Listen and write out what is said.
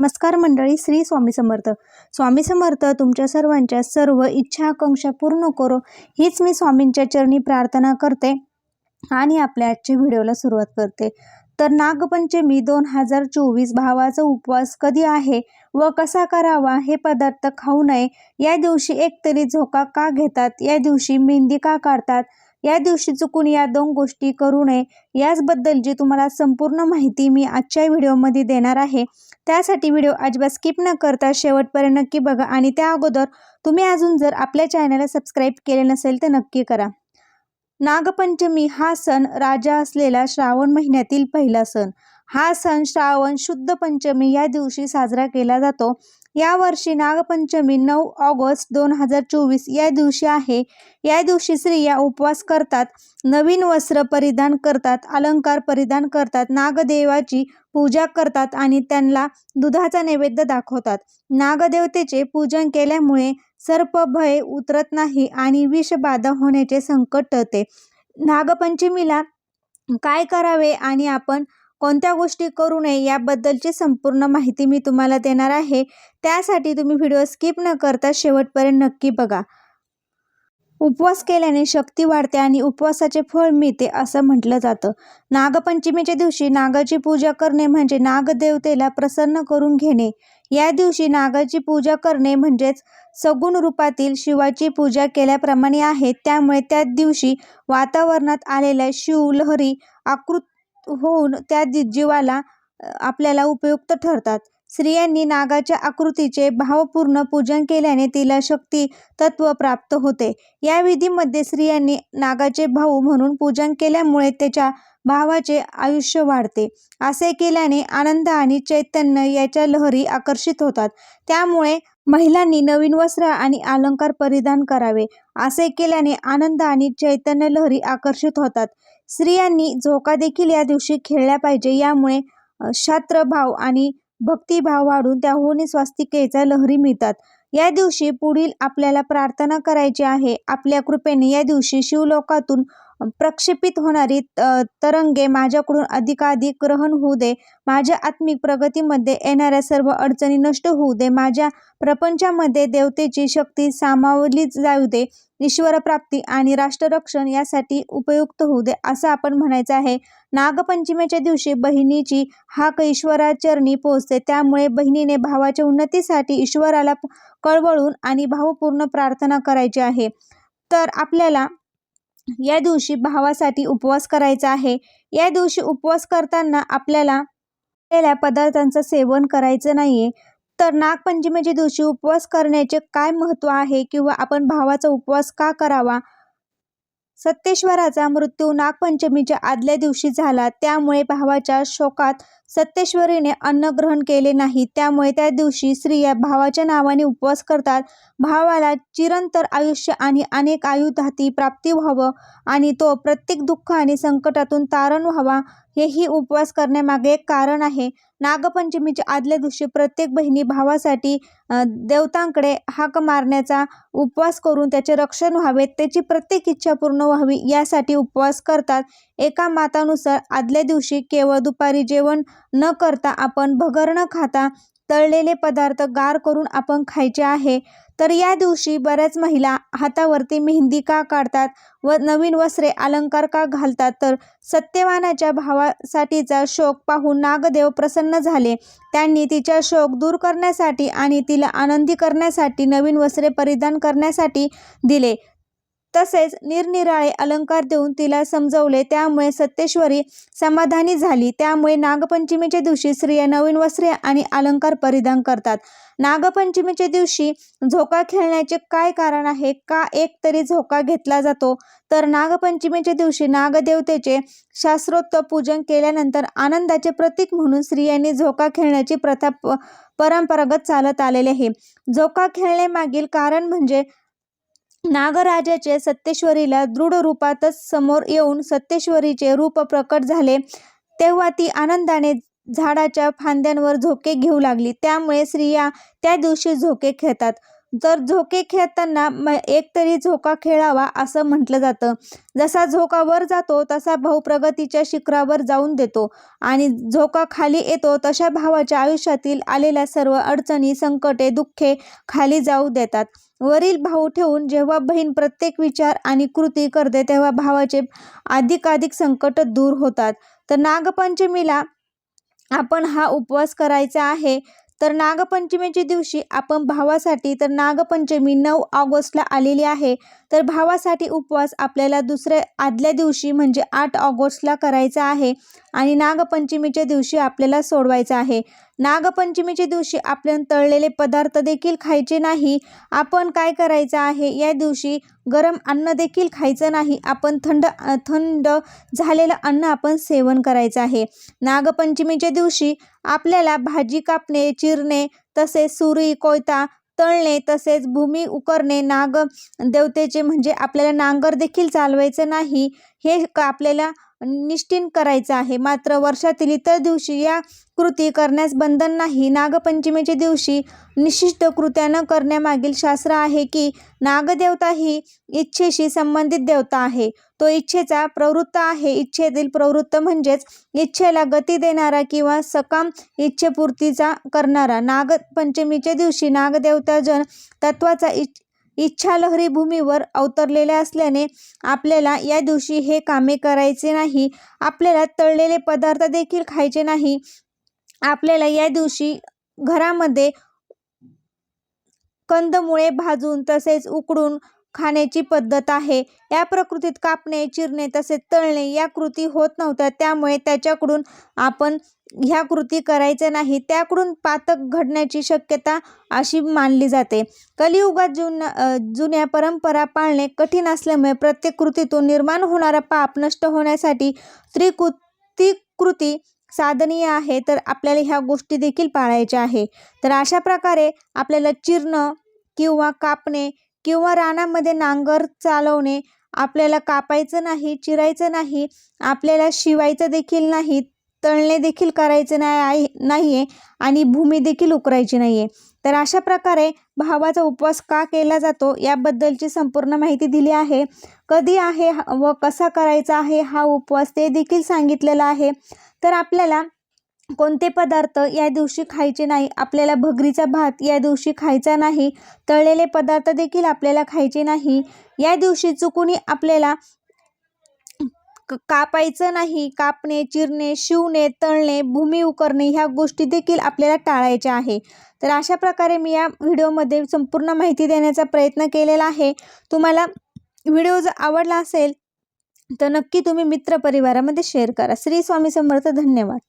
नमस्कार मंडळी श्री स्वामी समर्थ. स्वामी समर्थ तुमच्या सर्वांच्या सर्व इच्छा आकांक्षा पूर्ण करो. हीच मी स्वामींच्या चरणी प्रार्थना करते आणि आपल्या आजच्या व्हिडिओला सुरुवात करते. तर नागपंचमी दोन हजार चोवीस भावाचा उपवास कधी आहे व कसा करावा हे पदार्थ खाऊ नये. या दिवशी एकतरी झोका का घेतात? या दिवशी मेहंदी का काढतात? या दिवशी चुकून या दोन गोष्टी करू नये. याचबद्दलची तुम्हाला संपूर्ण माहिती मी आजच्या व्हिडिओमध्ये देणार आहे त्यासाठी व्हिडिओ अजिबात स्किप न करता शेवटपर्यंत नक्की बघा आणि त्या अगोदर तुम्ही अजून जर आपल्या चॅनलला सबस्क्राईब केले नसेल तर नक्की करा. नागपंचमी हा सण राजा असलेला श्रावण महिन्यातील पहिला सण. हा सण श्रावण शुद्ध पंचमी या दिवशी साजरा केला जातो. यावर्षी नागपंचमी नऊ ऑगस्ट दोन हजार चोवीस या दिवशी आहे. या दिवशी स्त्रिया उपवास करतात नवीन वस्त्र परिधान करतात अलंकार परिधान करतात नागदेवाची पूजा करतात आणि त्यांना दुधाचा नैवेद्य दाखवतात. नागदेवतेचे पूजन केल्यामुळे सर्प भय उतरत नाही आणि विषबाधा होण्याचे संकट टळते. नागपंचमीला काय करावे आणि आपण कोणत्या गोष्टी करू नये याबद्दलची संपूर्ण माहिती मी तुम्हाला देणार आहे. त्यासाठी तुम्ही व्हिडिओ स्किप न करता शेवटपर्यंत नक्की बघा. उपवास केल्याने शक्ती वाढते आणि उपवासाचे फळ मिळते असं म्हटलं जातं. नागपंचमीच्या दिवशी नागाची पूजा करणे म्हणजे नागदेवतेला प्रसन्न करून घेणे. या दिवशी नागाची पूजा करणे म्हणजेच सगुण रूपातील शिवाची पूजा केल्याप्रमाणे आहे. त्यामुळे त्या दिवशी वातावरणात आलेल्या शिव लहरी आकृत होऊन त्या जीवाला आपल्याला उपयुक्त ठरतात. स्त्रियांनी नागाच्या आकृतीचे भावपूर्ण पूजन केल्याने तिला शक्ती तत्व प्राप्त होते. या विधीमध्ये स्त्रियांनी नागाचे भाऊ म्हणून पूजन केल्यामुळे त्याच्या भावाचे आयुष्य वाढते. असे केल्याने आनंद आणि चैतन्य याच्या लहरी आकर्षित होतात. त्यामुळे महिलांनी नवीन वस्त्र आणि अलंकार परिधान करावे. असे केल्याने आनंद आणि चैतन्य लहरी आकर्षित होतात. स्त्रियांनी झोका देखील या दिवशी खेळल्या पाहिजे. यामुळे शास्त्रभाव आणि भक्तिभाव वाढून त्याहून स्वास्तिकेचा लहरी मिळतात. या दिवशी पुढील आपल्याला प्रार्थना करायची आहे. आपल्या कृपेने या दिवशी शिवलोकातून प्रक्षेपित होणारी तरंगे माझ्याकडून अधिकाधिक ग्रहण होऊ दे. माझ्या आत्मिक प्रगतीमध्ये येणाऱ्या सर्व अडचणी नष्ट होऊ दे. माझ्या प्रपंचामध्ये देवतेची शक्ती सामावली जाऊ दे. ईश्वरप्राप्ती आणि राष्ट्ररक्षण यासाठी उपयुक्त होऊ दे असं आपण म्हणायचं आहे. नागपंचमीच्या दिवशी बहिणीची हाक ईश्वराचरणी पोहोचते. त्यामुळे बहिणीने भावाच्या उन्नतीसाठी ईश्वराला कळवळून आणि भावपूर्ण प्रार्थना करायची आहे. तर आपल्याला या दिवशी भावासाठी उपवास करायचा आहे. या दिवशी उपवास करताना आपल्याला पदार्थांचं सेवन करायचं नाही आहे तर नागपंचमीच्या दिवशी उपवास करण्याचे काय महत्त्व आहे? किंवा आपण भावाचा उपवास का करावा? सत्तेश्वराचा मृत्यू नागपंचमीच्या आदल्या दिवशी झाला. त्यामुळे भावाच्या शोकात सत्तेश्वरीने अन्न ग्रहण केले नाही. त्यामुळे त्या दिवशी स्त्रिया भावाच्या नावाने उपवास करतात. भावाला चिरंतर आयुष्य आणि अनेक आयुधाती प्राप्ती व्हावं आणि तो प्रत्येक दुःख आणि संकटातून तारण व्हावा हेही उपवास करण्यामागे एक कारण आहे. नागपंचमीच्या आदल्या दिवशी प्रत्येक बहिणी भावासाठी देवतांकडे हाक मारण्याचा उपवास करून त्याचे रक्षण व्हावे त्याची प्रत्येक इच्छा पूर्ण व्हावी यासाठी उपवास करतात. एका मातानुसार आदल्या दिवशी केवळ दुपारी जेवण न करता आपण भगर न खाता तळलेले पदार्थ गार करून आपण खायचे आहे. तर या दिवशी बऱ्याच महिला हातावरती मेहंदी का काढतात व नवीन वस्त्रे अलंकार का घालतात? तर सत्यवानाच्या भावासाठीचा शोक पाहून नागदेव प्रसन्न झाले. त्यांनी तिचा शोक दूर करण्यासाठी आणि तिला आनंदी करण्यासाठी नवीन वस्त्रे परिधान करण्यासाठी दिले. तसेच निरनिराळे अलंकार देऊन तिला समजवले. त्यामुळे सत्तेश्वरी समाधानी झाली. त्यामुळे नागपंचमीच्या दिवशी स्त्रिया नवीन वस्त्रे आणि अलंकार परिधान करतात. नागपंचमीच्या दिवशी झोका खेळण्याचे काय कारण आहे? का एक तरी झोका घेतला जातो? तर नागपंचमीच्या दिवशी नागदेवतेचे शास्त्रोक्त पूजन केल्यानंतर आनंदाचे प्रतीक म्हणून स्त्रियांनी झोका खेळण्याची प्रथा परंपरागत चालत आलेले आहे. झोका खेळण्यामागील कारण म्हणजे नागराजाचे सत्तेश्वरीला दृढ रूपातच समोर येऊन सत्तेश्वरीचे रूप प्रकट झाले. तेव्हा ती आनंदाने झाडाच्या फांद्यांवर झोके घेऊ लागली. त्यामुळे स्त्रिया त्या दिवशी झोके खेळतात. जर झोके खेळताना म एकतरी झोका खेळावा असं म्हटलं जातं. जसा झोका वर जातो तसा भाऊ प्रगतीच्या शिखरावर जाऊन देतो. आणि झोका खाली येतो तशा भावाच्या आयुष्यातील आलेल्या सर्व अडचणी संकटे दुःखे खाली जाऊ देतात. वरील भाऊ ठेवून जेव्हा बहीण प्रत्येक विचार आणि कृती करते तेव्हा भावाचे अधिकाधिक संकट दूर होतात. तर नागपंचमीला आपण हा उपवास करायचा आहे. तर नागपंचमीच्या दिवशी आपण भावासाठी तर नागपंचमी नऊ ऑगस्टला आलेली आहे. तर भावासाठी उपवास आपल्याला दुसऱ्या आदल्या दिवशी म्हणजे आठ ऑगस्टला करायचा आहे आणि नागपंचमीच्या दिवशी आपल्याला सोडवायचा आहे. नागपंचमीच्या दिवशी आपण तळलेले पदार्थ देखील खायचे नाही. आपण काय करायचं आहे? या दिवशी गरम अन्न देखील खायचं नाही. आपण थंड थंड झालेलं अन्न आपण सेवन करायचं आहे. नागपंचमीच्या दिवशी आपल्याला भाजी कापणे चिरणे तसेच सुरी कोयता तळणे तसेच भूमी उकरणे नाग देवतेचे म्हणजे आपल्याला नांगर देखील चालवायचं नाही. हे का आपल्याला निश्चिन करायचं आहे. मात्र वर्षातील इतर दिवशी या कृती करण्यास बंधन नाही. नागपंचमीच्या दिवशी निशिष्ट कृत्या न करण्यामागील शास्त्र आहे की नागदेवता ही इच्छेशी संबंधित देवता आहे. तो इच्छेचा प्रवृत्त आहे. इच्छेतील प्रवृत्त म्हणजेच इच्छेला गती देणारा किंवा सकाम इच्छेपूर्तीचा करणारा. नागपंचमीच्या दिवशी नागदेवताजन तत्वाचा इच्छ इच्छालहरी भूमीवर अवतरलेल्या असल्याने आपल्याला या दिवशी हे कामे करायचे नाही. आपल्याला तळलेले पदार्थ देखील खायचे नाही. आपल्याला या दिवशी घरामध्ये कंदमुळे भाजून तसेच उकडून खाण्याची पद्धत आहे. या प्रकृतीत कापणे चिरणे तसेच तळणे या कृती होत नव्हत्या. त्यामुळे त्याच्याकडून आपण ह्या कृती करायच्या नाही. त्याकडून पातक घडण्याची शक्यता अशी मानली जाते. कलियुगात जुन जुन्या परंपरा पाळणे कठीण असल्यामुळे प्रत्येक कृतीतून निर्माण होणारा पाप नष्ट होण्यासाठी त्रिकृती कृती साधनीय आहे. तर आपल्याला ह्या गोष्टी देखील पाळायच्या आहे. तर अशा प्रकारे आपल्याला चिरणं किंवा कापणे किंवा रानामध्ये नांगर चालवणे आपल्याला कापायचं नाही चिरायचं नाही आपल्याला शिवायचं देखील नाही तळणे देखील करायचं नाही आहे नाही आहे आणि भूमी देखील उकरायची नाही आहे तर अशा प्रकारे भावाचा उपवास का केला जातो याबद्दलची संपूर्ण माहिती दिली आहे. कधी आहे व कसा करायचा आहे हा उपवास ते देखील सांगितलेला आहे. तर आपल्याला कोणते पदार्थ या दिवशी खायचे नाही आपल्याला भगरीचा भात या दिवशी खायचा नाही तळलेले पदार्थ देखील आपल्याला खायचे नाही या दिवशी चुकूनही आपल्याला कापायचं नाही कापणे चिरणे शिवणे तळणे भूमी उकरणे ह्या गोष्टी देखील आपल्याला टाळायच्या आहे. तर अशा प्रकारे मी या व्हिडिओमध्ये संपूर्ण माहिती देण्याचा प्रयत्न केलेला आहे. तुम्हाला व्हिडिओ जर आवडला असेल तर नक्की तुम्ही मित्रपरिवारामध्ये शेअर करा. श्री स्वामी समर्थ धन्यवाद.